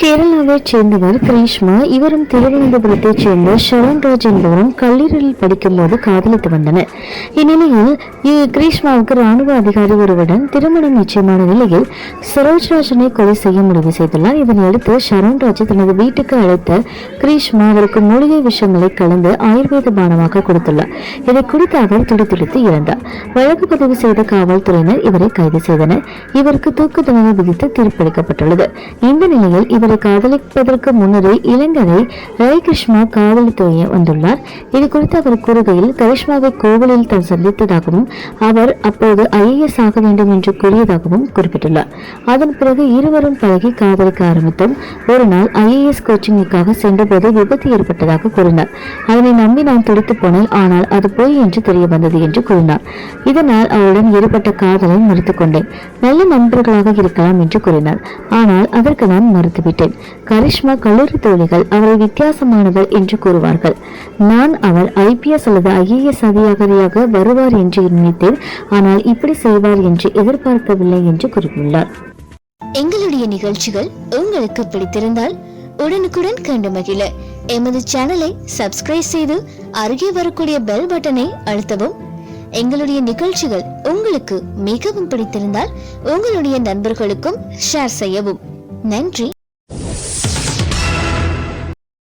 கேரளாவைச் சேர்ந்தவர் கிரீஷ்மா. இவரும் திருவனந்தபுரத்தைச் சேர்ந்த ஷரண்ராஜ் என்பவரும் கல்லூரியில் படிக்கும்போது காதலித்து வந்தனர். இந்நிலையில் கிரீஷ்மாவுக்கு ராணுவ அதிகாரி ஒருவருடன் திருமணம் நிச்சயமான நிலையில் சரோஜ்ராஜனை கொலை செய்ய முடிவு செய்துள்ளார். இதனையடுத்து ஷரண்ராஜ் தனது வீட்டுக்கு அழைத்த கிரீஷ்மா அவருக்கு மூலிகை விஷயங்களை கலந்து ஆயுர்வேத பானமாக கொடுத்துள்ளார். இதை குறித்து அவர் துடித்துடித்து இறந்தார். வழக்கு பதிவு செய்த காவல்துறையினர் இவரை கைது செய்தனர். இவருக்கு தூக்கு தண்டனை விதித்து தீர்ப்பளிக்கப்பட்டுள்ளது. இந்த நிலையில் இவர் காதலிப்பதற்கு முன்னரே இளைஞரை ரவி கிருஷ்ணா காதலித்து வந்துள்ளார். இது குறித்து அவர் கூறுகையில் கரிஷ்மாவை கோவிலில் தான் சந்தித்ததாகவும் அவர் அப்போது ஐஏஎஸ் ஆக வேண்டும் என்று கூறியதாகவும் குறிப்பிட்டுள்ளார். அதன் பிறகு இருவரும் பழகி காதலிக்க ஆரம்பித்தோம். ஒரு நாள் ஐஏஎஸ் கோச்சிங்குக்காக சென்றபோது விபத்து ஏற்பட்டதாக கூறினார். அதனை நம்பி நான் துடித்து போனேன். ஆனால் அது பொய் என்று தெரிய வந்தது என்று கூறினார். இதனால் அவருடன் ஏற்பட்ட காதலை மறுத்துக்கொண்டேன் நல்ல நண்பர்களாக இருக்கலாம் என்று கூறினார். ஆனால் அதற்கு நான் மறுத்துவிட்டேன். விட்டேன் கரிஷ்மா கல்லூரி தோழிகள் அவரை வித்தியாசமானவர் என்று கூறுவார்கள். நான் அவர் ஐபிஎஸ் அல்லது ஐஏஎஸ் அதிகாரியாக வருவார் என்று நினைத்தேன். ஆனால் இப்படி செய்வார் என்று எதிர்பார்க்கவில்லை என்று கூறியுள்ளார். எங்களுடைய நிகழ்ச்சிகள் உங்களுக்கு பிடித்திருந்தால் உடனுக்குடன் கண்டு மகிழ. எமது சேனலை சப்ஸ்கிரைப் செய்து அருகே வரக்கூடிய பெல் பட்டனை அழுத்தவும். எங்களுடைய நிகழ்ச்சிகள் உங்களுக்கு மிகவும் பிடித்திருந்தால் உங்களுடைய நண்பர்களுக்கும் ஷேர் செய்யவும். நன்றி.